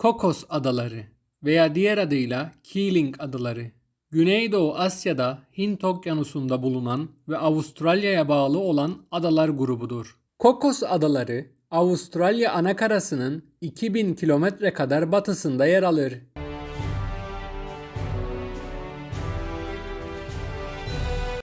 Kokos Adaları veya diğer adıyla Keeling Adaları. Güneydoğu Asya'da Hint Okyanusu'nda bulunan ve Avustralya'ya bağlı olan adalar grubudur. Kokos Adaları, Avustralya anakarasının 2000 kilometre kadar batısında yer alır.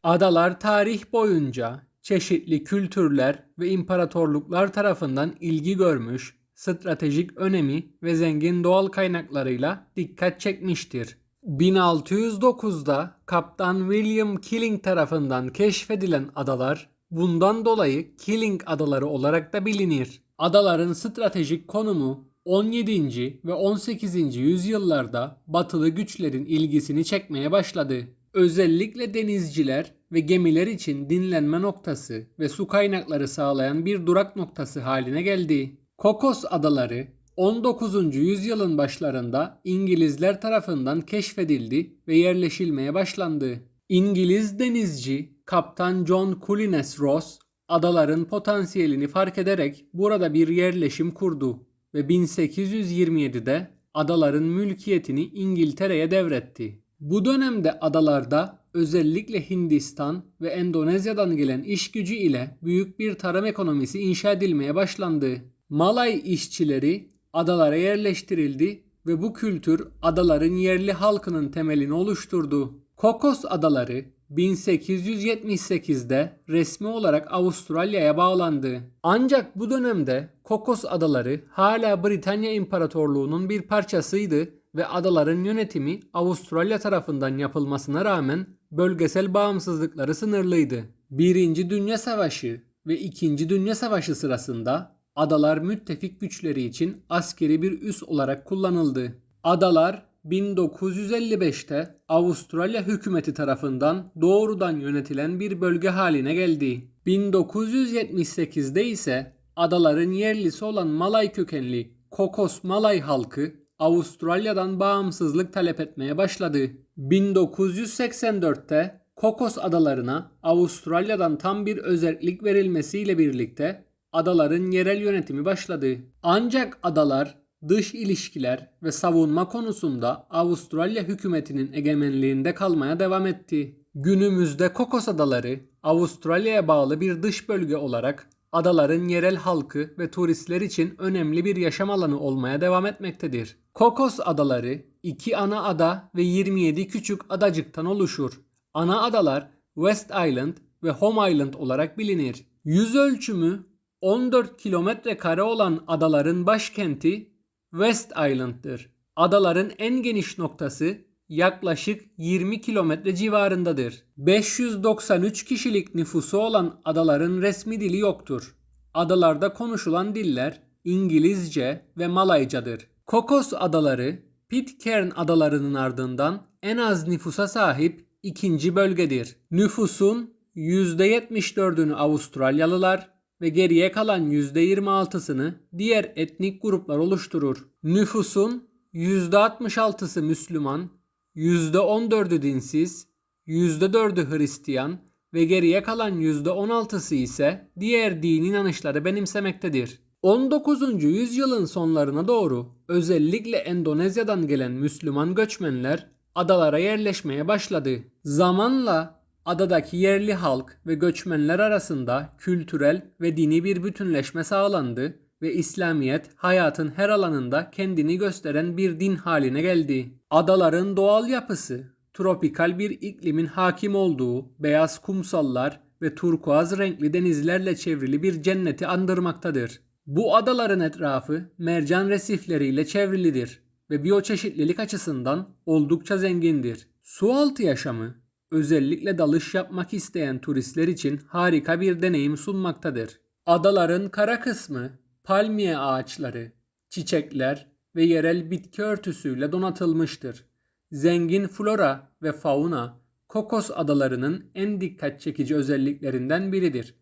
Adalar tarih boyunca çeşitli kültürler ve imparatorluklar tarafından ilgi görmüş, stratejik önemi ve zengin doğal kaynaklarıyla dikkat çekmiştir. 1609'da Kaptan William Killing tarafından keşfedilen adalar bundan dolayı Killing Adaları olarak da bilinir. Adaların stratejik konumu 17. ve 18. yüzyıllarda batılı güçlerin ilgisini çekmeye başladı. Özellikle denizciler ve gemiler için dinlenme noktası ve su kaynakları sağlayan bir durak noktası haline geldi. Kokos Adaları 19. yüzyılın başlarında İngilizler tarafından keşfedildi ve yerleşilmeye başlandı. İngiliz denizci Kaptan John Culliness Ross adaların potansiyelini fark ederek burada bir yerleşim kurdu ve 1827'de adaların mülkiyetini İngiltere'ye devretti. Bu dönemde adalarda özellikle Hindistan ve Endonezya'dan gelen iş gücü ile büyük bir tarım ekonomisi inşa edilmeye başlandı. Malay işçileri adalara yerleştirildi ve bu kültür adaların yerli halkının temelini oluşturdu. Kokos Adaları 1878'de resmi olarak Avustralya'ya bağlandı. Ancak bu dönemde Kokos Adaları hala Britanya İmparatorluğu'nun bir parçasıydı ve adaların yönetimi Avustralya tarafından yapılmasına rağmen bölgesel bağımsızlıkları sınırlıydı. Birinci Dünya Savaşı ve İkinci Dünya Savaşı sırasında adalar müttefik güçleri için askeri bir üs olarak kullanıldı. Adalar 1955'te Avustralya hükümeti tarafından doğrudan yönetilen bir bölge haline geldi. 1978'de ise adaların yerlisi olan Malay kökenli Kokos Malay halkı Avustralya'dan bağımsızlık talep etmeye başladı. 1984'te Kokos adalarına Avustralya'dan tam bir özellik verilmesiyle birlikte adaların yerel yönetimi başladı. Ancak adalar dış ilişkiler ve savunma konusunda Avustralya hükümetinin egemenliğinde kalmaya devam etti. Günümüzde Kokos Adaları Avustralya'ya bağlı bir dış bölge olarak adaların yerel halkı ve turistler için önemli bir yaşam alanı olmaya devam etmektedir. Kokos Adaları iki ana ada ve 27 küçük adacıktan oluşur. Ana adalar West Island ve Home Island olarak bilinir. Yüz ölçümü 14 kilometre kare olan adaların başkenti West Island'dır. Adaların en geniş noktası yaklaşık 20 kilometre civarındadır. 593 kişilik nüfusu olan adaların resmi dili yoktur. Adalarda konuşulan diller İngilizce ve Malaycadır. Kokos adaları Pitcairn adalarının ardından en az nüfusa sahip ikinci bölgedir. Nüfusun %74'ünü Avustralyalılar ve geriye kalan %26'sını diğer etnik gruplar oluşturur. Nüfusun %66'sı Müslüman, %14'ü dinsiz, %4'ü Hristiyan ve geriye kalan %16'sı ise diğer din inanışları benimsemektedir. 19. yüzyılın sonlarına doğru özellikle Endonezya'dan gelen Müslüman göçmenler adalara yerleşmeye başladı. Zamanla adadaki yerli halk ve göçmenler arasında kültürel ve dini bir bütünleşme sağlandı ve İslamiyet hayatın her alanında kendini gösteren bir din haline geldi. Adaların doğal yapısı, tropikal bir iklimin hakim olduğu beyaz kumsallar ve turkuaz renkli denizlerle çevrili bir cenneti andırmaktadır. Bu adaların etrafı mercan resifleriyle çevrilidir ve biyoçeşitlilik açısından oldukça zengindir. Sualtı yaşamı özellikle dalış yapmak isteyen turistler için harika bir deneyim sunmaktadır. Adaların kara kısmı palmiye ağaçları, çiçekler ve yerel bitki örtüsüyle donatılmıştır. Zengin flora ve fauna Kokos adalarının en dikkat çekici özelliklerinden biridir.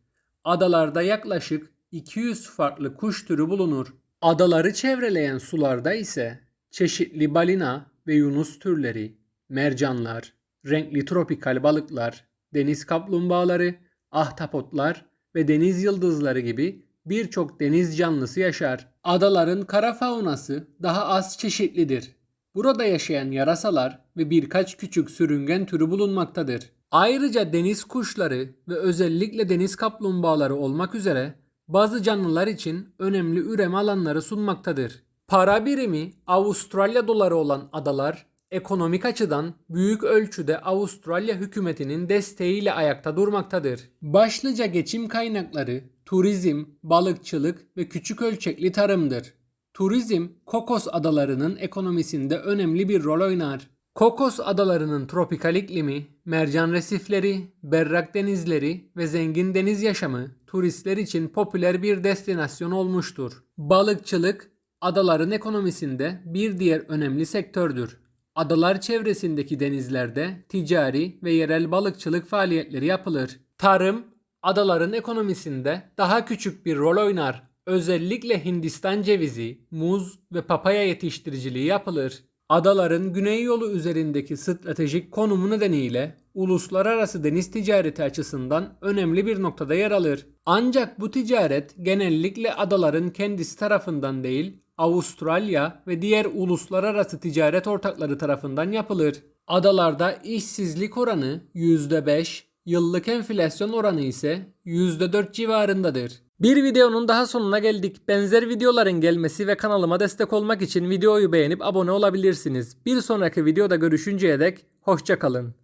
Adalarda yaklaşık 200 farklı kuş türü bulunur. Adaları çevreleyen sularda ise çeşitli balina ve yunus türleri, mercanlar, renkli tropikal balıklar, deniz kaplumbağaları, ahtapotlar ve deniz yıldızları gibi birçok deniz canlısı yaşar. Adaların kara faunası daha az çeşitlidir. Burada yaşayan yarasalar ve birkaç küçük sürüngen türü bulunmaktadır. Ayrıca deniz kuşları ve özellikle deniz kaplumbağaları olmak üzere bazı canlılar için önemli üreme alanları sunmaktadır. Para birimi Avustralya doları olan adalar ekonomik açıdan büyük ölçüde Avustralya hükümetinin desteğiyle ayakta durmaktadır. Başlıca geçim kaynakları turizm, balıkçılık ve küçük ölçekli tarımdır. Turizm, Kokos adalarının ekonomisinde önemli bir rol oynar. Kokos adalarının tropikal iklimi, mercan resifleri, berrak denizleri ve zengin deniz yaşamı turistler için popüler bir destinasyon olmuştur. Balıkçılık, adaların ekonomisinde bir diğer önemli sektördür. Adalar çevresindeki denizlerde ticari ve yerel balıkçılık faaliyetleri yapılır. Tarım, adaların ekonomisinde daha küçük bir rol oynar. Özellikle Hindistan cevizi, muz ve papaya yetiştiriciliği yapılır. Adaların güney yolu üzerindeki stratejik konumu nedeniyle uluslararası deniz ticareti açısından önemli bir noktada yer alır. Ancak bu ticaret genellikle adaların kendisi tarafından değil, Avustralya ve diğer uluslararası ticaret ortakları tarafından yapılır. Adalarda işsizlik oranı %5, yıllık enflasyon oranı ise %4 civarındadır. Bir videonun daha sonuna geldik. Benzer videoların gelmesi ve kanalıma destek olmak için videoyu beğenip abone olabilirsiniz. Bir sonraki videoda görüşünceye dek hoşçakalın.